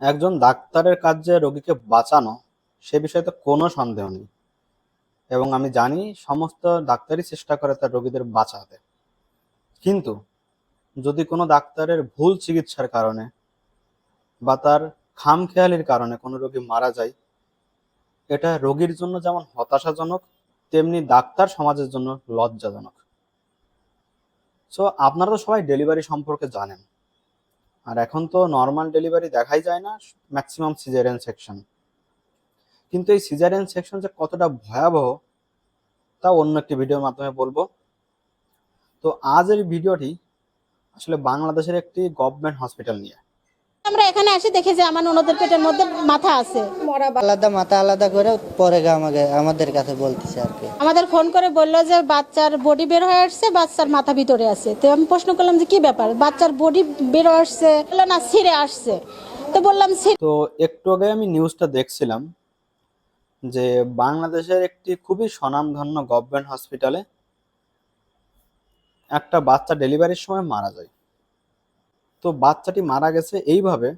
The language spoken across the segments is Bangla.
একজন ডাক্তারের কাজ যে রোগীকে বাঁচানো, সে বিষয়ে তো কোনো সন্দেহ নেই। এবং আমি জানি সমস্ত ডাক্তারই চেষ্টা করে তার রোগীদের বাঁচাতে। কিন্তু যদি কোনো ডাক্তারের ভুল চিকিৎসার কারণে বা তার খামখেয়ালির কারণে কোনো রোগী মারা যায়, এটা রোগীর জন্য যেমন হতাশাজনক, তেমনি ডাক্তার সমাজের জন্য লজ্জাজনক। সো আপনারা তো সবাই ডেলিভারি সম্পর্কে জানেন। আর এখন তো নর্মাল ডেলিভারি দেখাই যায় না ম্যাক্সিমাম সিজারিয়ান সেকশন কিন্তু এই সিজারিয়ান সেকশন যে কতটা ভয়াবহ তা অন্য একটি ভিডিওর মাধ্যমে বলব। তো আজ এই ভিডিওটি আসলে বাংলাদেশের একটি গভর্নমেন্ট হসপিটাল নিয়ে। আমরা এখানে এসে দেখি যে আমার ননদের পেটের মধ্যে মাথা আছে। আলাদা মাথা আলাদা করে পরে গা আমাকে আমাদের কাছে বলতেছে আর কি। আমাদের ফোন করে বলল যে বাচ্চার বডি বের হয়ে আসছে বাচ্চার মাথা ভিতরে আছে। তো আমি প্রশ্ন করলাম যে কি ব্যাপার? বাচ্চার বডি বের হয়ে আসছে? বলল না ছিঁড়ে আসছে। তো বললাম তো একটু আগে আমি নিউজটা দেখছিলাম যে বাংলাদেশের একটি খুবই স্বনামধন্য গভর্নমেন্ট হসপিটালে একটা বাচ্চা ডেলিভারির সময় মারা যায়। তো বাচ্চাটি মারা গেছে এইভাবে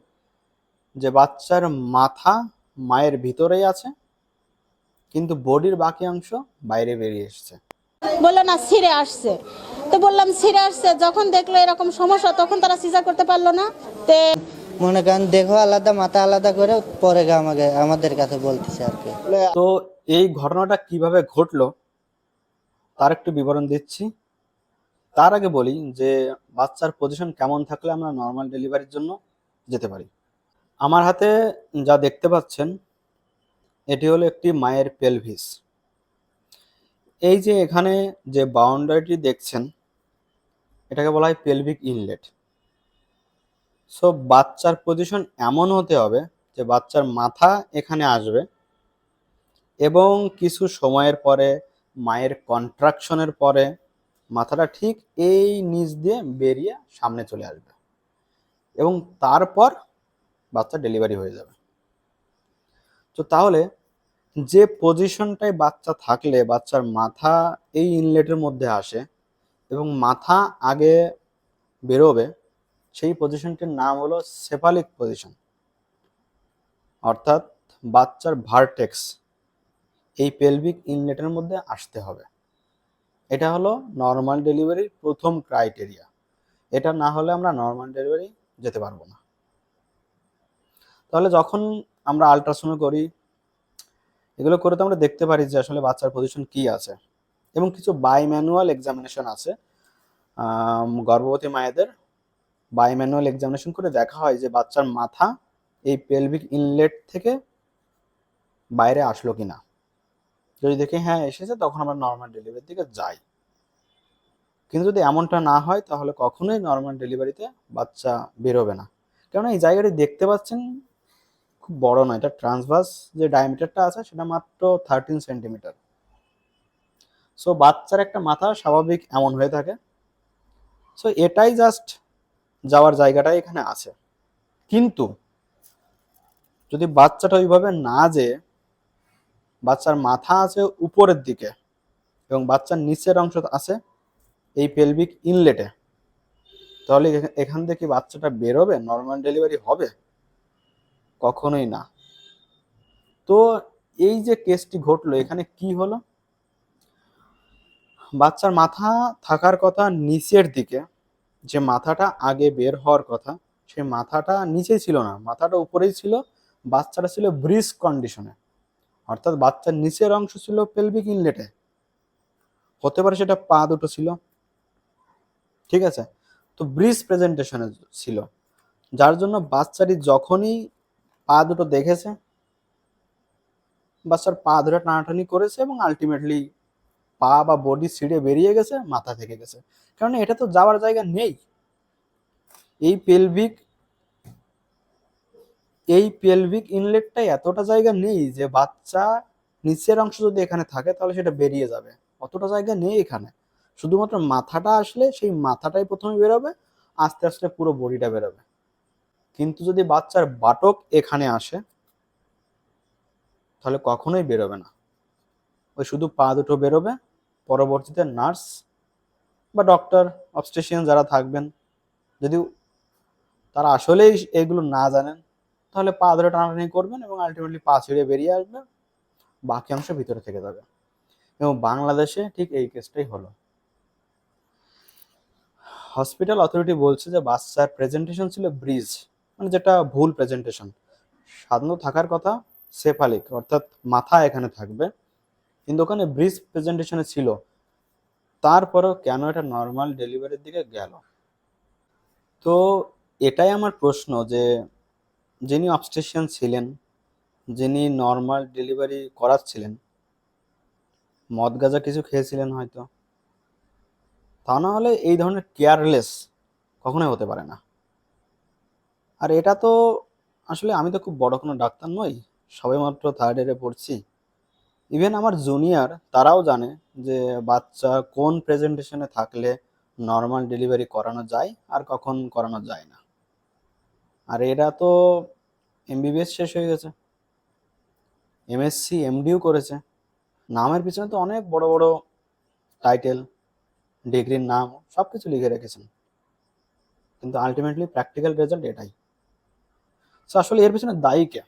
যে বাচ্চার মাথা মায়ের ভিতরেই আছে কিন্তু বডির বাকি অংশ বাইরে বেরিয়ে এসেছে। বলল না ছিঁড়ে আসছে। তো বললাম ছিঁড়ে আসছে। যখন দেখল এরকম সমস্যা তখন তারা সিজার করতে পারল না। তে মনে করেন দেখো আলাদা মাথা আলাদা করে পরে গা আমাকে আমাদের কাছে বলতেছে আর কি। তো এই ঘটনাটা কীভাবে ঘটলো তার একটু বিবরণ দিচ্ছি। তার আগে বলি যে, বাচ্চার পজিশন কেমন থাকলে আমরা নর্মাল ডেলিভারির জন্য যেতে পারি? আমার হাতে যা দেখতে পাচ্ছেন, এটি হলো একটি মায়ের পেলভিস এই যে এখানে যে বাউন্ডারিটি দেখছেন, এটাকে বলা হয় পেলভিক ইনলেট সো বাচ্চার পজিশন এমন হতে হবে যে, বাচ্চার মাথা এখানে আসবে এবং কিছু সময়ের পরে, মায়ের কন্ট্রাকশনের পরে মাথাটা ঠিক এই নিচ দিয়ে বেরিয়ে সামনে চলে আসবে। এবং তারপর বাচ্চা ডেলিভারি হয়ে যাবে। তো তাহলে যে পজিশনটায় বাচ্চা থাকলে, বাচ্চার মাথা এই ইনলেটের মধ্যে আসে এবং মাথা আগে বেরোবে, সেই পজিশনটির নাম হলো সেফালিক পজিশন অর্থাৎ বাচ্চার ভার্টেক্স এই পেলভিক ইনলেটের মধ্যে আসতে হবে। এটা হলো নর্মাল ডেলিভারির প্রথম ক্রাইটেরিয়া এটা না হলে আমরা নর্মাল ডেলিভারি যেতে পারব না। তাহলে যখন আমরা আলট্রাসাউন্ড করি, এগুলো করে তো আমরা দেখতে পারি যে আসলে বাচ্চার পজিশন কি আছে। এবং কিছু বাই ম্যানুয়াল এক্সামিনেশন আছে গর্ভবতী মায়েদের বাই ম্যানুয়াল এক্সামিনেশন করে দেখা হয় যে বাচ্চার মাথা এই পেলভিক ইনলেট থেকে বাইরে আসলো কিনা। যদি দেখি হ্যাঁ এসেছে, তখন আমরা নর্মাল ডেলিভারির দিকে যাই। কিন্তু যদি এমনটা না হয়, তাহলে কখনোই নর্মাল ডেলিভারিতে বাচ্চা বেরোবে না। কেননা এই জায়গাটি দেখতে পাচ্ছেন, খুব বড় নয়, এটা ট্রান্সভার্স যে ডায়ামিটারটা আছে, সেটা মাত্র থার্টিন সেন্টিমিটার সো বাচ্চার একটা মাথা স্বাভাবিক এমন হয়ে থাকে। সো এটাই জাস্ট যাওয়ার জায়গাটাই এখানে আছে। কিন্তু যদি বাচ্চাটা ওইভাবে না যেয়ে বাচ্চার মাথা আছে উপরের দিকে এবং বাচ্চার নিচের অংশ আছে এই পেলভিক ইনলেটে তাহলে এখান থেকে বাচ্চাটা বেরোবে? নর্মাল ডেলিভারি হবে? কখনোই না। তো এই যে কেসটি ঘটলো, এখানে কি হলো? বাচ্চার মাথা থাকার কথা নিচের দিকে, যে মাথাটা আগে বের হওয়ার কথা, সেই মাথাটা নিচে ছিল না। মাথাটা উপরেই ছিল, বাচ্চাটা ছিল ব্রিজ কন্ডিশনে অর্থাৎ বাচ্চার নিচের অংশ ছিল পেলভিক ইনলেটে হতে পারে সেটা পা দুটো ছিল। ঠিক আছে? তো ব্রিজ প্রেজেন্টেশনে ছিল। যার জন্য বাচ্চাটি যখনই পা দুটো দেখেছে, বাচ্চার পা ধরে টানাটানি করেছে এবং আলটিমেটলি পা বা বডি ছিঁড়ে বেরিয়ে গেছে, মাথা থেকে গেছে। কারণ এটা তো যাওয়ার জায়গা নেই। এই পেলভিক এই পেলভিক ইনলেটটাই এতটা জায়গা নেই যে বাচ্চা নিচের অংশ যদি এখানে থাকে তাহলে সেটা বেরিয়ে যাবে। অতটা জায়গা নেই এখানে। শুধুমাত্র মাথাটা আসলে সেই মাথাটাই প্রথমে বেরোবে, আস্তে আস্তে পুরো বডিটা বেরোবে। কিন্তু যদি বাচ্চার বাটক এখানে আসে, তাহলে কখনোই বেরোবে না। ওই শুধু পা দুটো বেরোবে। পরবর্তীতে নার্স বা ডক্টর অবস্টেশিয়ান যারা থাকবেন যদি তারা আসলেই এগুলো না জানেন তাহলে পা ধরে টানাটানি করবেন এবং আলটিমেটলি পা ছিঁড়ে বেরিয়ে আসবে। বাকি অংশ ভিতরে থেকে যাবে। এবং বাংলাদেশে ঠিক এই কেসটাই হলো। হসপিটাল অথরিটি বলছে যে বাচ্চার প্রেজেন্টেশন ছিল ব্রিজ মানে যেটা ভুল প্রেজেন্টেশন সাধারণত থাকার কথা সেফালিক, অর্থাৎ মাথা এখানে থাকবে। কিন্তু ওখানে ব্রিজ প্রেজেন্টেশনে ছিল। তারপরেও কেন এটা নর্মাল ডেলিভারির দিকে গেল? তো এটাই আমার প্রশ্ন যে যিনি অবস্টেশন ছিলেন, যিনি নর্মাল ডেলিভারি করাচ্ছিলেন, মদ গাঁজা কিছু খেয়েছিলেন হয়তো, তা না হলে এই ধরনের কেয়ারলেস কখনোই হতে পারে না। আর এটা তো আসলে আমি তো খুব বড় কোনো ডাক্তার নই সবেমাত্র থার্ড ইয়ারে পড়ছি। ইভেন আমার জুনিয়র তারাও জানে যে বাচ্চা কোন প্রেজেন্টেশনে থাকলে নর্মাল ডেলিভারি করানো যায় আর কখন করানো যায় না। আর এরা তো এমবিবিএস শেষ হয়ে গেছে। এমএসসি এমডিও করেছে। নামের পিছনে তো অনেক বড় বড় টাইটেল ডিগ্রির নাম সব কিছু লিখে রেখেছেন। কিন্তু আলটিমেটলি প্র্যাকটিক্যাল রেজাল্ট এটাই। সো আসলে এর পিছনে দায়ী কে?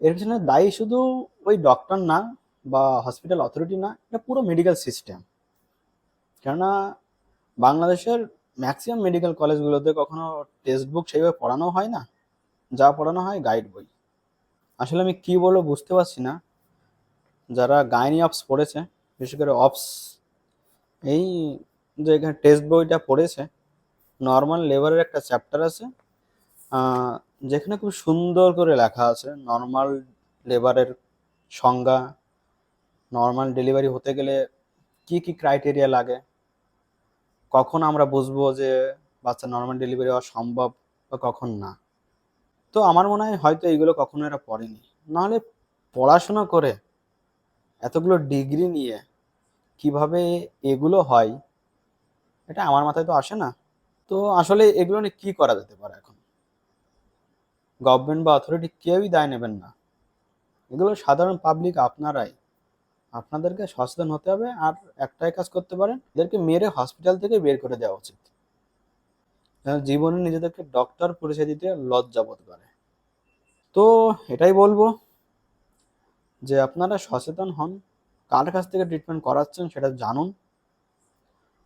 এর পিছনে দায়ী শুধু ওই ডক্টর না বা হসপিটাল অথরিটি না, এটা পুরো মেডিকেল সিস্টেম কেননা বাংলাদেশের ম্যাক্সিমাম মেডিকেল কলেজগুলোতে কখনো টেক্সট বুক সেইভাবে পড়ানো হয় না। যা পড়ানো হয় গাইড বই। আসলে আমি কি বলব বুঝতে পারছি না। যারা গাইনি অপস পড়েছে, বিশেষ করে অপস এই যে এখানে টেক্সট বইটা পড়েছে নর্মাল লেবারের একটা চ্যাপ্টার আছে যেখানে খুব সুন্দর করে লেখা আছে নর্মাল লেবারের সংজ্ঞা নর্মাল ডেলিভারি হতে গেলে কি কি ক্রাইটেরিয়া লাগে, কখন আমরা বুঝব যে বাচ্চা নর্মাল ডেলিভারি হওয়া সম্ভব বা কখন না। তো আমার মনে হয় হয়তো এইগুলো কখনো এরা পড়েনি। নাহলে পড়াশোনা করে এতগুলো ডিগ্রি নিয়ে কীভাবে এগুলো হয়, এটা আমার মাথায় তো আসে না। তো আসলে এগুলো নিয়ে কি করা যেতে পারে এখন? গভর্নমেন্ট বা অথরিটি কেউই দায় নেবেন না। এগুলো সাধারণ পাবলিক আপনারাই। আপনাদেরকে সচেতন হতে হবে আর একটাই কাজ করতে পারেন, এদেরকে মেরে হসপিটাল থেকে বের করে দেওয়া উচিত। জীবনে নিজেদেরকে ডক্টর পরিচয় দিতে লজ্জা বোধ করে। তো এটাই বলব যে আপনারা সচেতন হন, কার কাছ থেকে ট্রিটমেন্ট করাচ্ছেন সেটা জানুন।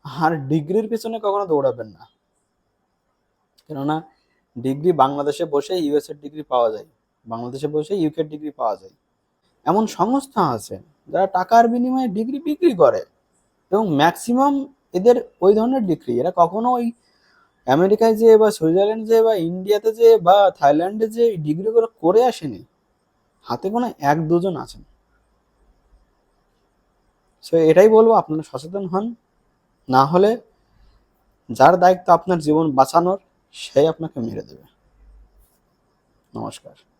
আর ডিগ্রির পিছনে কখনো দৌড়াবেন না। কেননা ডিগ্রি বাংলাদেশে বসে ইউএস এর ডিগ্রি পাওয়া যায়, বাংলাদেশে বসে ইউকে ডিগ্রি পাওয়া যায়। এমন সংস্থা আছে যারা টাকার বিনিময়ে ডিগ্রি বিক্রি করে এবং ম্যাক্সিমাম এদের ওই ধরনের ডিগ্রি, এরা কখনো ওই আমেরিকায় যে বা সুইজারল্যান্ড যে বা ইন্ডিয়াতে যে বা থাইল্যান্ডে যে ডিগ্রিগুলো করে আসেনি, হাতে কোনো এক দুজন আছেন। সো এটাই বলব, আপনারা সচেতন হন। না হলে যার দায়িত্ব আপনার জীবন বাঁচানোর, সেই আপনাকে মেরে দেবে। নমস্কার।